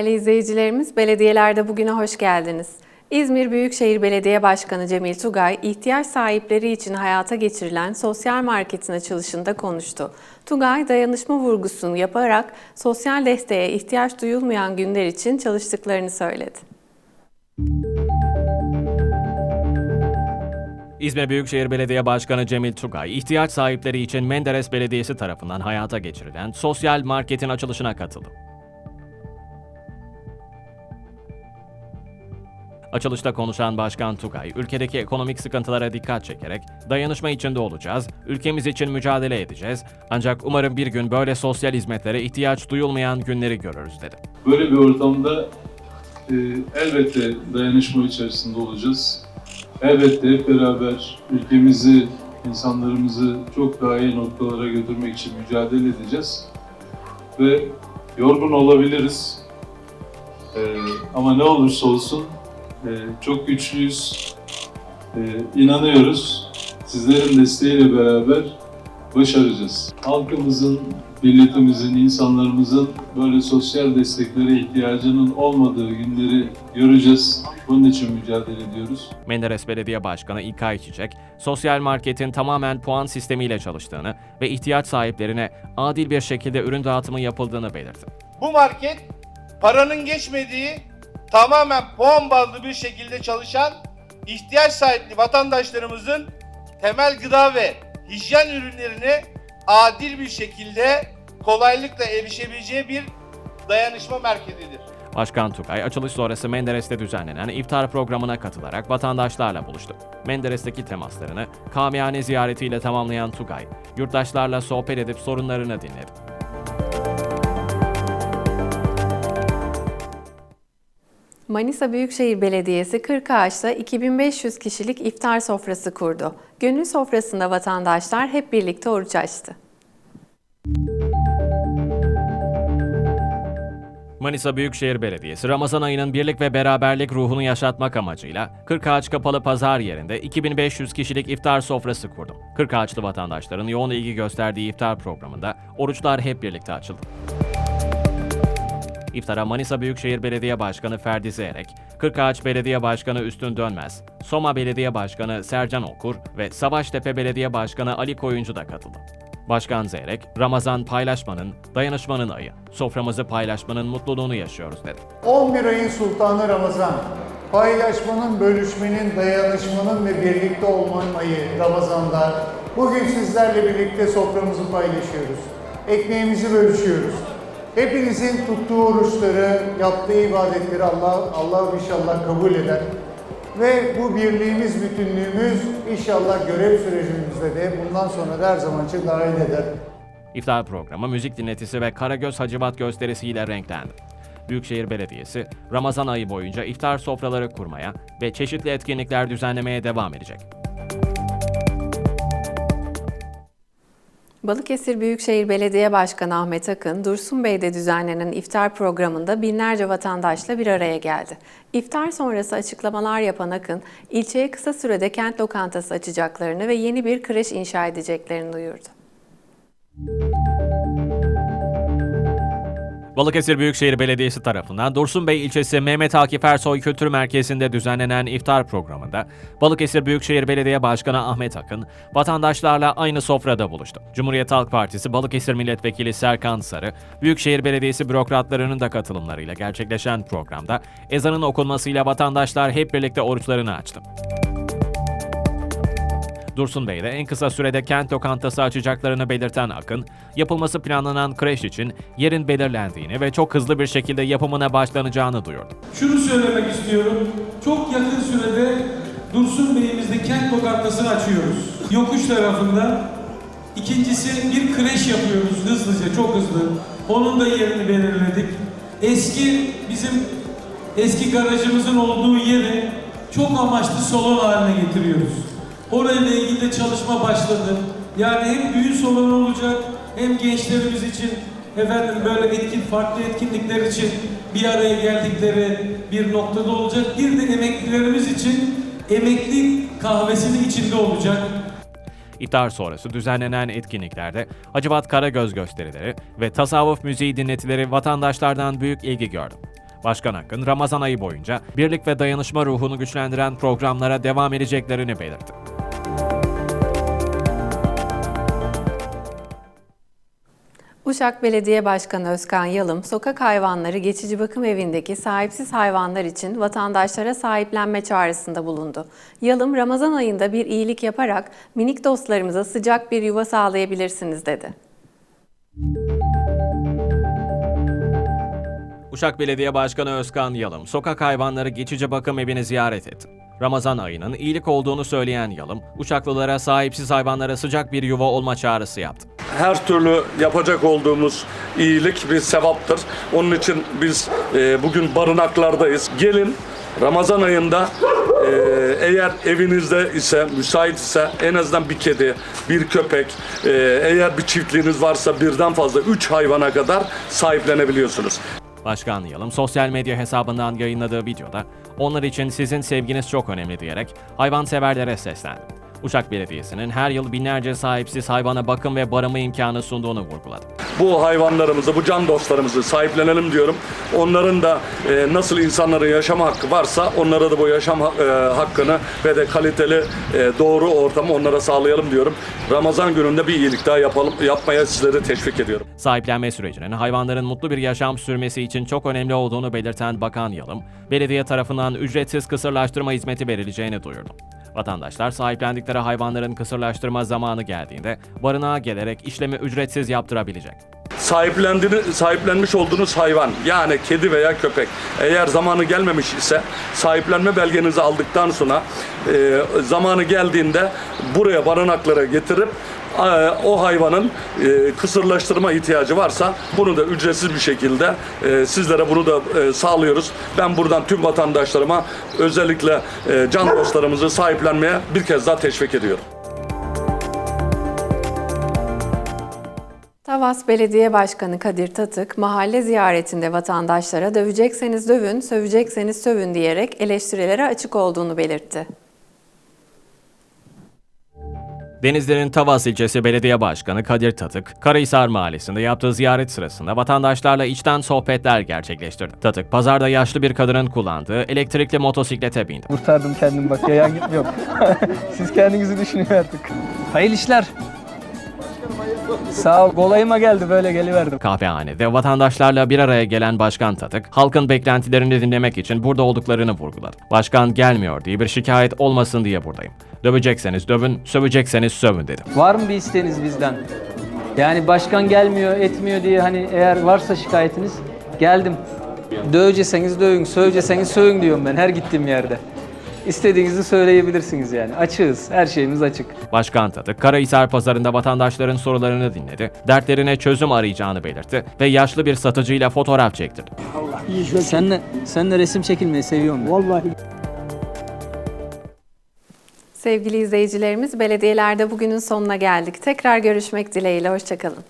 Değerli izleyicilerimiz, belediyelerde bugüne hoş geldiniz. İzmir Büyükşehir Belediye Başkanı Cemil Tugay, ihtiyaç sahipleri için hayata geçirilen sosyal marketin açılışında konuştu. Tugay, dayanışma vurgusunu yaparak sosyal desteğe ihtiyaç duyulmayan günler için çalıştıklarını söyledi. İzmir Büyükşehir Belediye Başkanı Cemil Tugay, ihtiyaç sahipleri için Menderes Belediyesi tarafından hayata geçirilen sosyal marketin açılışına katıldı. Açılışta konuşan Başkan Tugay, ülkedeki ekonomik sıkıntılara dikkat çekerek dayanışma içinde olacağız, ülkemiz için mücadele edeceğiz. Ancak umarım bir gün böyle sosyal hizmetlere ihtiyaç duyulmayan günleri görürüz dedi. Böyle bir ortamda e, elbette dayanışma içerisinde olacağız. Elbette hep beraber ülkemizi, insanlarımızı çok daha iyi noktalara götürmek için mücadele edeceğiz. Ve yorgun olabiliriz. E, ama ne olursa olsun çok güçlüyüz. E, inanıyoruz. Sizlerin desteğiyle beraber başaracağız. Halkımızın, milletimizin, insanlarımızın böyle sosyal desteklere ihtiyacının olmadığı günleri göreceğiz. Bunun için mücadele ediyoruz. Menderes Belediye Başkanı İlkay Çiçek, sosyal marketin tamamen puan sistemiyle çalıştığını ve ihtiyaç sahiplerine adil bir şekilde ürün dağıtımı yapıldığını belirtti. Bu market paranın geçmediği tamamen puan bazlı bir şekilde çalışan ihtiyaç sahipli vatandaşlarımızın temel gıda ve hijyen ürünlerine adil bir şekilde kolaylıkla erişebileceği bir dayanışma merkezidir. Başkan Tugay, açılış sonrası Menderes'te düzenlenen iftar programına katılarak vatandaşlarla buluştu. Menderes'teki temaslarını kamyane ziyaretiyle tamamlayan Tugay, yurttaşlarla sohbet edip sorunlarını dinledi. Manisa Büyükşehir Belediyesi Kırkağaç'ta 2500 kişilik iftar sofrası kurdu. Gönül sofrasında vatandaşlar hep birlikte oruç açtı. Manisa Büyükşehir Belediyesi, Ramazan ayının birlik ve beraberlik ruhunu yaşatmak amacıyla Kırkağaç Kapalı Pazar yerinde 2500 kişilik iftar sofrası kurdu. Kırkağaçlı vatandaşların yoğun ilgi gösterdiği iftar programında oruçlar hep birlikte açıldı. İftara Manisa Büyükşehir Belediye Başkanı Ferdi Zeyrek, Kırkağaç Belediye Başkanı Üstün Dönmez, Soma Belediye Başkanı Sercan Okur ve Savaştepe Belediye Başkanı Ali Koyuncu da katıldı. Başkan Zeyrek, Ramazan paylaşmanın, dayanışmanın ayı, soframızı paylaşmanın mutluluğunu yaşıyoruz dedi. 11 ayın sultanı Ramazan. Paylaşmanın, bölüşmenin, dayanışmanın ve birlikte olmanın ayı Ramazan'da. Bugün sizlerle birlikte soframızı paylaşıyoruz. Ekmeğimizi bölüşüyoruz. Hepinizin tuttuğu oruçları, yaptığı ibadetleri Allah Allah inşallah kabul eder. Ve bu birliğimiz, bütünlüğümüz inşallah görev sürecimizde de bundan sonra da her zaman için dahil eder. İftar programı müzik dinletisi ve Karagöz Hacivat gösterisiyle renklendi. Büyükşehir Belediyesi, Ramazan ayı boyunca iftar sofraları kurmaya ve çeşitli etkinlikler düzenlemeye devam edecek. Balıkesir Büyükşehir Belediye Başkanı Ahmet Akın, Dursunbey'de düzenlenen iftar programında binlerce vatandaşla bir araya geldi. İftar sonrası açıklamalar yapan Akın, ilçeye kısa sürede kent lokantası açacaklarını ve yeni bir kreş inşa edeceklerini duyurdu. Balıkesir Büyükşehir Belediyesi tarafından Dursunbey ilçesi Mehmet Akif Ersoy Kültür Merkezi'nde düzenlenen iftar programında Balıkesir Büyükşehir Belediye Başkanı Ahmet Akın vatandaşlarla aynı sofrada buluştu. Cumhuriyet Halk Partisi Balıkesir Milletvekili Serkan Sarı, Büyükşehir Belediyesi bürokratlarının da katılımlarıyla gerçekleşen programda ezanın okunmasıyla vatandaşlar hep birlikte oruçlarını açtı. Dursun Bey de en kısa sürede kent lokantası açacaklarını belirten Akın, yapılması planlanan kreş için yerin belirlendiğini ve çok hızlı bir şekilde yapımına başlanacağını duyurdu. Şunu söylemek istiyorum. Çok yakın sürede Dursun Bey'imizde kent lokantasını açıyoruz. Yokuş tarafında. İkincisi bir kreş yapıyoruz hızlıca, çok hızlı. Onun da yerini belirledik. Eski bizim eski garajımızın olduğu yeri çok amaçlı salon haline getiriyoruz. Orayla ilgili de çalışma başladı. Yani hem düğün salonu olacak hem gençlerimiz için efendim böyle etkin farklı etkinlikler için bir araya geldikleri bir noktada olacak. Bir de emeklilerimiz için emekli kahvesinin içinde olacak. İftar sonrası düzenlenen etkinliklerde Hacivat Karagöz gösterileri ve tasavvuf müziği dinletileri vatandaşlardan büyük ilgi gördü. Başkan Akın, Ramazan ayı boyunca birlik ve dayanışma ruhunu güçlendiren programlara devam edeceklerini belirtti. Uşak Belediye Başkanı Özkan Yalım, sokak hayvanları geçici bakım evindeki sahipsiz hayvanlar için vatandaşlara sahiplenme çağrısında bulundu. Yalım, Ramazan ayında bir iyilik yaparak minik dostlarımıza sıcak bir yuva sağlayabilirsiniz dedi. Uşak Belediye Başkanı Özkan Yalım, sokak hayvanları geçici bakım evini ziyaret etti. Ramazan ayının iyilik olduğunu söyleyen Yalım, Uşaklılara sahipsiz hayvanlara sıcak bir yuva olma çağrısı yaptı. Her türlü yapacak olduğumuz iyilik bir sevaptır. Onun için biz e, bugün barınaklardayız. Gelin Ramazan ayında e, eğer evinizde ise müsait ise en azından bir kedi, bir köpek, e, eğer bir çiftliğiniz varsa birden fazla 3 hayvana kadar sahiplenebiliyorsunuz. Başkan Yalım sosyal medya hesabından yayınladığı videoda onlar için sizin sevginiz çok önemli diyerek hayvanseverlere seslendi. Uşak Belediyesi'nin her yıl binlerce sahipsiz hayvana bakım ve barınma imkanı sunduğunu vurguladı. Bu hayvanlarımızı, bu can dostlarımızı sahiplenelim diyorum. Onların da e, nasıl insanların yaşam hakkı varsa onlara da bu yaşam e, hakkını ve de kaliteli e, doğru ortamı onlara sağlayalım diyorum. Ramazan gününde bir iyilik daha yapalım, yapmaya sizleri teşvik ediyorum. Sahiplenme sürecinin hayvanların mutlu bir yaşam sürmesi için çok önemli olduğunu belirten Bakan Yalım, belediye tarafından ücretsiz kısırlaştırma hizmeti verileceğini duyurdu. Vatandaşlar sahiplendikleri hayvanların kısırlaştırma zamanı geldiğinde barınağa gelerek işlemi ücretsiz yaptırabilecek. Sahiplendiğini, sahiplenmiş olduğunuz hayvan yani kedi veya köpek eğer zamanı gelmemiş ise sahiplenme belgenizi aldıktan sonra e, zamanı geldiğinde buraya barınaklara getirip o hayvanın e, kısırlaştırma ihtiyacı varsa bunu da ücretsiz bir şekilde e, sizlere bunu da e, sağlıyoruz. Ben buradan tüm vatandaşlarıma özellikle can dostlarımızı sahiplenmeye bir kez daha teşvik ediyorum. Tavas Belediye Başkanı Kadir Tatık, mahalle ziyaretinde vatandaşlara dövecekseniz dövün, sövecekseniz sövün diyerek eleştirilere açık olduğunu belirtti. Denizli'nin Tavas ilçesi belediye başkanı Kadir Tatık, Karahisar mahallesinde yaptığı ziyaret sırasında vatandaşlarla içten sohbetler gerçekleştirdi. Tatık, pazarda yaşlı bir kadının kullandığı elektrikli motosiklete bindi. Kurtardım kendimi bak yayan yok. Siz kendinizi düşünün artık. Hayırlı işler. Sağ ol. Kolayıma geldi böyle geliverdim. Kahvehanede vatandaşlarla bir araya gelen Başkan Tatık, halkın beklentilerini dinlemek için burada olduklarını vurguladı. Başkan gelmiyor diye bir şikayet olmasın diye buradayım. Dövecekseniz dövün, sövecekseniz sövün dedi. Var mı bir isteğiniz bizden? Yani başkan gelmiyor, etmiyor diye hani eğer varsa şikayetiniz geldim. Dövecekseniz dövün, sövecekseniz sövün diyorum ben her gittiğim yerde. İstediğinizi söyleyebilirsiniz yani. Açığız. Her şeyimiz açık. Başkan Tatık, Karahisar pazarında vatandaşların sorularını dinledi, dertlerine çözüm arayacağını belirtti ve yaşlı bir satıcıyla fotoğraf çektirdi. Senle, senle resim çekilmeyi seviyorum ben. Vallahi. Sevgili izleyicilerimiz, belediyelerde bugünün sonuna geldik. Tekrar görüşmek dileğiyle, hoşçakalın.